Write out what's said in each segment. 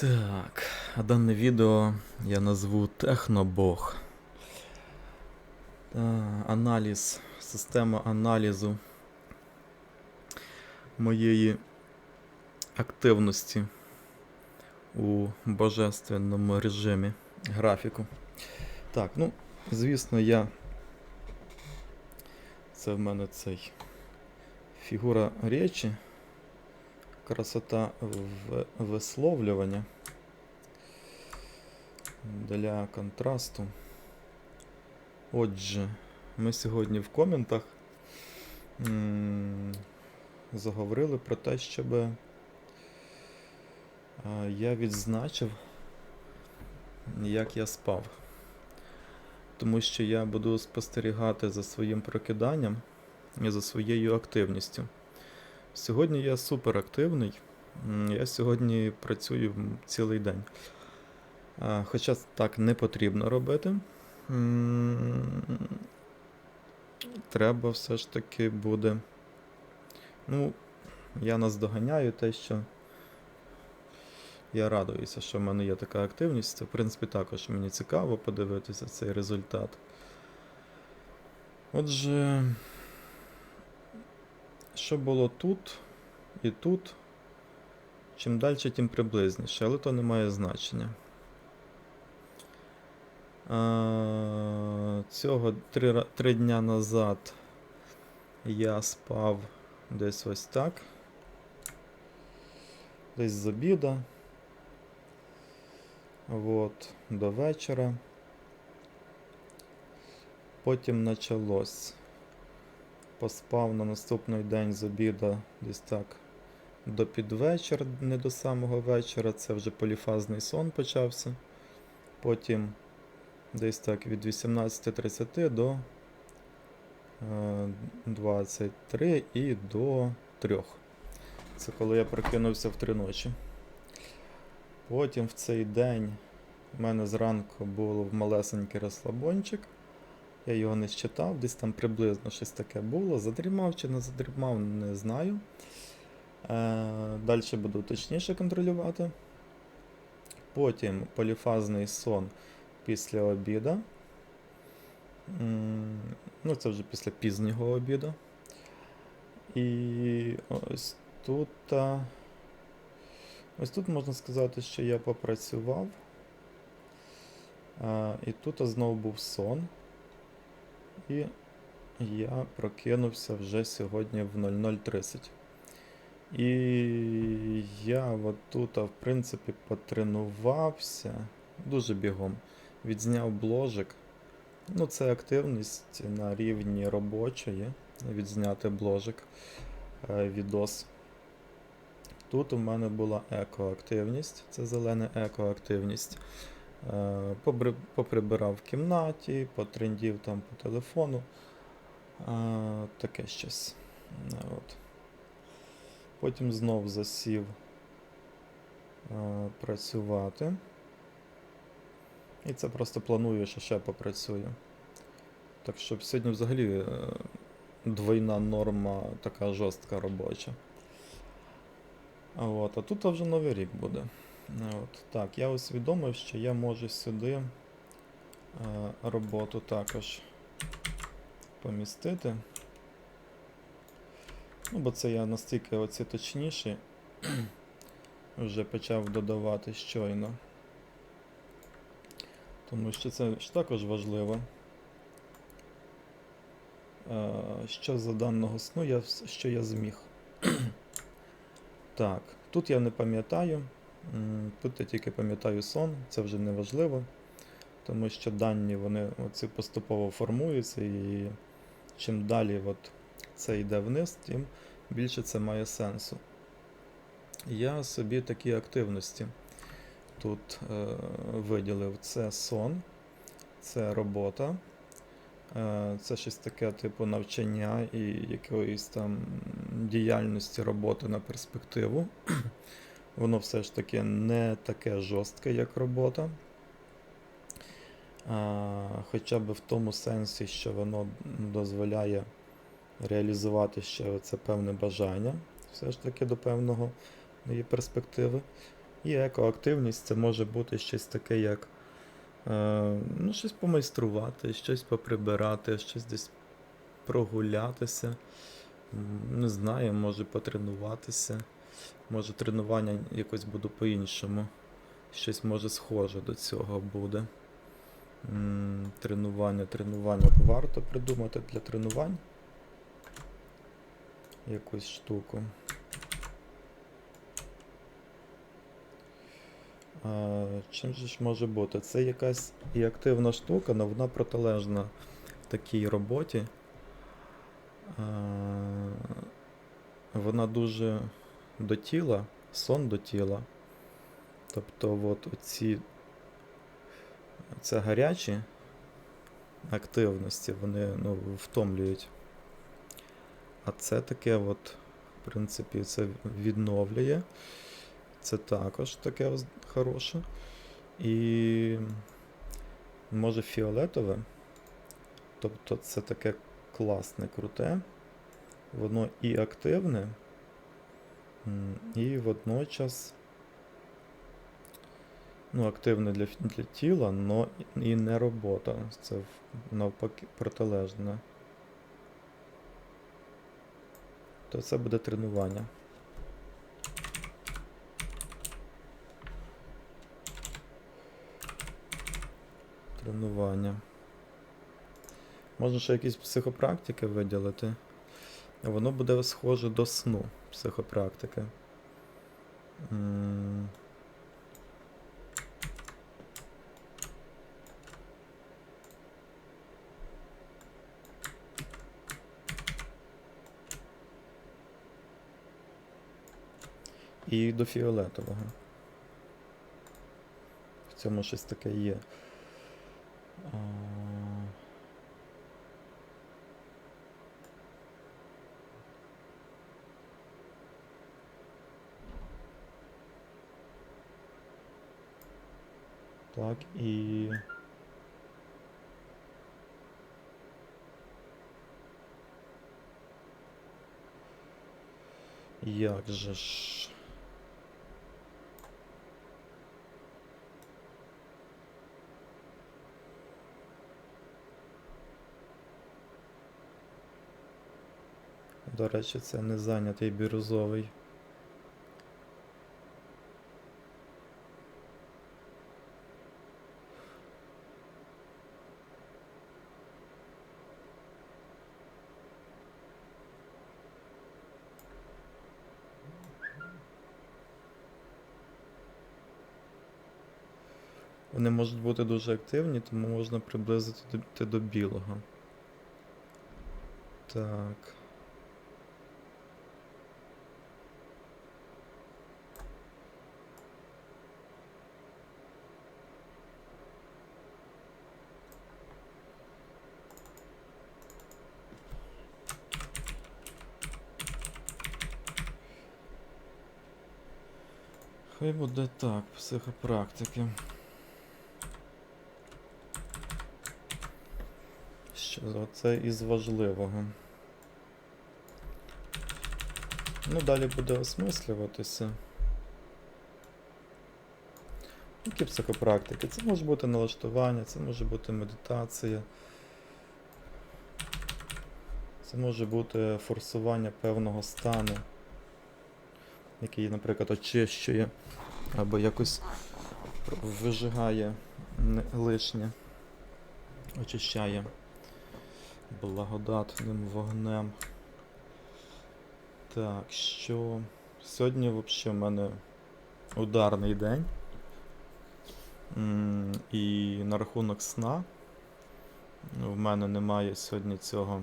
Так, а дане відео я назву Технобог. Аналіз, система аналізу моєї активності у божественному режимі графіку. Так, ну, звісно, я. Це в мене цей фігура речі красота висловлювання для контрасту. Отже, ми сьогодні в коментах заговорили про те, щоб е, я відзначив, як я спав. Тому що я буду спостерігати за своїм прокиданням і за своєю активністю. Сьогодні я суперактивний. М, Я сьогодні працюю цілий день. Хоча так не потрібно робити. Треба все ж таки буде. Ну, я наздоганяю те, що я радуюся, що в мене є така активність. Це, в принципі, також мені цікаво подивитися цей результат. Отже. Що було тут і тут, чим далі, тим приблизніше, але то не має значення. Цього три, три дня назад я спав десь ось так. Десь з обіда. От, до вечора. Потім почалось поспав на наступний день з обіда десь так до підвечір, не до самого вечора. Це вже поліфазний сон почався. Потім десь так від 18.30 до е, 23 і до 3. Це коли я прокинувся в 3 ночі. Потім в цей день в мене зранку був малесенький розслабончик. Я його не считав, десь там приблизно щось таке було. Задрімав чи не задрімав, не знаю. Е, Далі буду точніше контролювати. Потім поліфазний сон після обіда. Ну, це вже після пізнього обіду. І ось тут. Ось тут можна сказати, що я попрацював. А, І тут знову був сон. І я прокинувся вже сьогодні в 00.30. І я от тут, в принципі, потренувався дуже бігом. Відзняв бложик. Ну, це активність на рівні робочої. Відзняти бложик, е, відос. Тут у мене була екоактивність, це зелена екоактивність. Е, Поприбирав в кімнаті, потрендів там по телефону. Е, Таке щось. Е, От. Потім знов засів працювати. І це просто планую, що ще попрацюю. Так що сьогодні взагалі двойна норма така жорстка робоча. От, а тут вже новий рік буде. От, так, я усвідомив, що я можу сюди е, роботу також помістити. Ну, бо це я настільки оці точніші вже почав додавати щойно. Тому що це ж також важливо. Е, Що за даного сну, я, що я зміг. Так, тут я не пам'ятаю. Тут я тільки пам'ятаю сон, це вже не важливо, тому що дані вони оці поступово формуються, і чим далі от це йде вниз, тим більше це має сенсу. Я собі такі активності тут е, виділив: це сон, це робота, е, це щось таке типу навчання і якоїсь там діяльності роботи на перспективу. Воно все ж таки не таке жорстке, як робота. А, хоча б в тому сенсі, що воно дозволяє реалізувати ще це певне бажання, все ж таки до певного її перспективи. І екоактивність це може бути щось таке, як е, ну, щось помайструвати, щось поприбирати, щось десь прогулятися. Не знаю, може потренуватися. Може тренування якось буде по-іншому. Щось може схоже до цього буде. Тренування, тренування. Варто придумати для тренувань якусь штуку. А, чим же ж може бути? Це якась і активна штука, але вона протилежна такій роботі. А, вона дуже до тіла, сон до тіла. Тобто, от оці це гарячі активності, вони ну, втомлюють. А це таке, от, в принципі, це відновлює. Це також таке хороше. І може фіолетове. Тобто це таке класне, круте. Воно і активне, і водночас ну, активне для, для тіла, але і не робота. Це навпаки протилежне. То це буде тренування. Тренування. Можна ще якісь психопрактики виділити. Воно буде схоже до сну психопрактики. І до фіолетового. В цьому щось таке є. Так, і. Як же ж. До речі, це не зайнятий бірюзовий. Вони можуть бути дуже активні, тому можна приблизити до, білого. Так. Хай буде так, психопрактики. Що за це із важливого? Ну, далі буде осмислюватися. Які психопрактики? Це може бути налаштування, це може бути медитація. Це може бути форсування певного стану, який, наприклад, очищує або якось вижигає лишнє, очищає благодатним вогнем. Так, що сьогодні взагалі в мене ударний день. І на рахунок сна. В мене немає сьогодні цього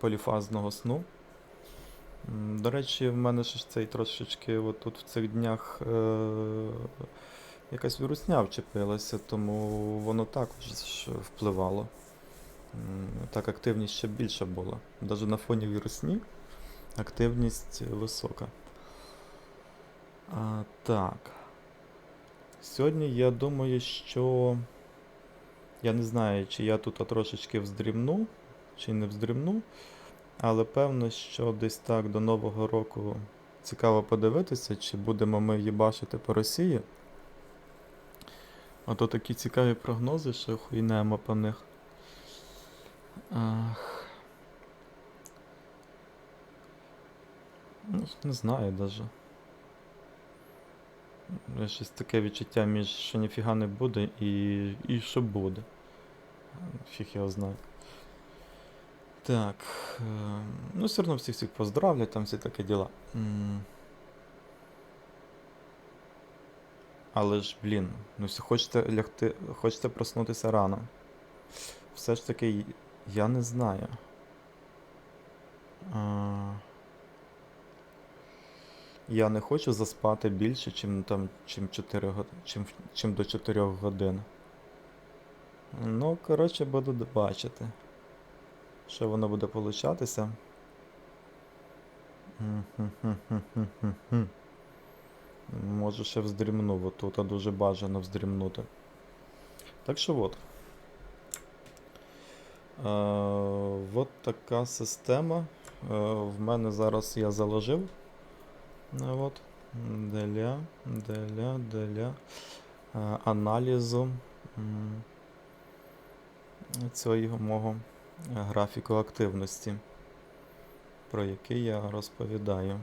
поліфазного сну. До речі, в мене ж цей трошечки от тут в цих днях е- якась вірусня вчепилася, тому воно також впливало. Так, активність ще більша була. Навіть на фоні вірусні активність висока. А, так. Сьогодні я думаю, що. Я не знаю, чи я тут трошечки вздрімну, чи не вздрімну. Але певно, що десь так до Нового року цікаво подивитися, чи будемо ми їбашити по Росії. А то такі цікаві прогнози, що хуйнемо по них. Ах. Ну, не знаю даже. Щось таке відчуття між що ніфіга не буде і, і що буде. Фіг його знає. Так. е, Ну, все одно всіх всіх поздравлять, там всі такі діла. Але ж, блін, ну хочете лягти, хочете проснутися рано. Все ж таки, я не знаю. А... Я не хочу заспати більше, чим там, чим 4 чим, чим до 4 годин. Ну, коротше, буду бачити. Що воно буде получатися. Можу ще вздрімну, отут, а дуже бажано вздрімнути. Так що от. Е, от така система. Е, в мене зараз я заложив. Е, От. Для, для, для аналізу цього мого графіку активності, про який я розповідаю.